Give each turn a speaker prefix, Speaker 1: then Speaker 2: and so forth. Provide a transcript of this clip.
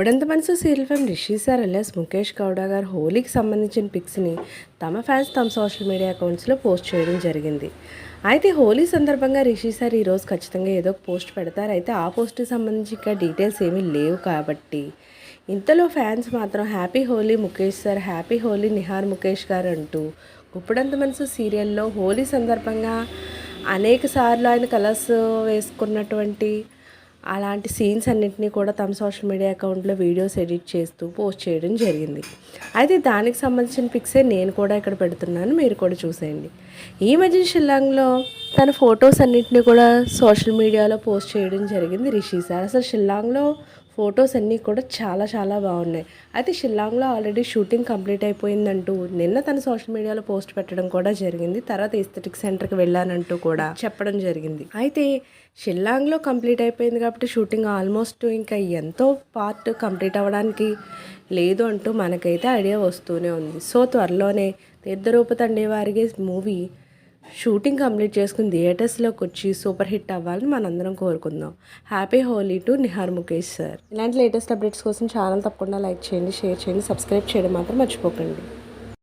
Speaker 1: ఇప్పుడంత మనసు serial fame Rishi sir alias Mukesh Gowda గారు హోలీకి సంబంధించిన పిక్స్ని తమ ఫ్యాన్స్ తమ సోషల్ మీడియా అకౌంట్స్లో పోస్ట్ చేయడం జరిగింది. అయితే హోలీ సందర్భంగా రిషి సార్ ఈరోజు ఖచ్చితంగా ఏదో ఒక పోస్ట్ పెడతారు. అయితే ఆ పోస్ట్కి సంబంధించి ఇంకా డీటెయిల్స్ ఏమీ లేవు కాబట్టి. ఇంతలో ఫ్యాన్స్ మాత్రం happy Holi Mukesh sir happy Holi Nihar Mukesh గారు అంటూ గుప్పుడంత మనసు సీరియల్లో హోలీ సందర్భంగా అనేక సార్లు ఆయన కలర్స్ వేసుకున్నటువంటి అలాంటి సీన్స్ అన్నింటినీ కూడా తమ సోషల్ మీడియా అకౌంట్లో వీడియోస్ ఎడిట్ చేస్తూ పోస్ట్ చేయడం జరిగింది. అయితే దానికి సంబంధించిన పిక్సే నేను కూడా ఇక్కడ పెడుతున్నాను మీరు కూడా చూసేయండి. ఈ మధ్య షిల్లాంగ్లో తన ఫొటోస్ అన్నింటినీ కూడా సోషల్ మీడియాలో పోస్ట్ చేయడం జరిగింది రిషి సార్. అసలు షిల్లాంగ్లో ఫొటోస్ అన్నీ కూడా చాలా చాలా బాగున్నాయి. అయితే షిల్లాంగ్లో ఆల్రెడీ షూటింగ్ కంప్లీట్ అయిపోయిందంటూ నిన్న తన సోషల్ మీడియాలో పోస్ట్ పెట్టడం కూడా జరిగింది. తర్వాత ఎస్థెటిక్ సెంటర్కి వెళ్ళానంటూ కూడా చెప్పడం జరిగింది. అయితే షిల్లాంగ్లో కంప్లీట్ అయిపోయింది కాబట్టి షూటింగ్ ఆల్మోస్ట్ ఇంకా ఎంతో పార్ట్ కంప్లీట్ అవ్వడానికి లేదు అంటూ మనకైతే ఐడియా వస్తూనే ఉంది. సో త్వరలోనే తీర్థరూప తండ్రి వారికి మూవీ షూటింగ్ కంప్లీట్ చేసుకుని థియేటర్స్లోకి వచ్చి సూపర్ హిట్ అవ్వాలని మనందరం కోరుకుందాం. Happy Holi to Nihar Mukesh sir. ఇలాంటి లేటెస్ట్ అప్డేట్స్ కోసం ఛానల్ తప్పకుండా లైక్ చేయండి షేర్ చేయండి సబ్స్క్రైబ్ చేయడం మాత్రం మర్చిపోకండి.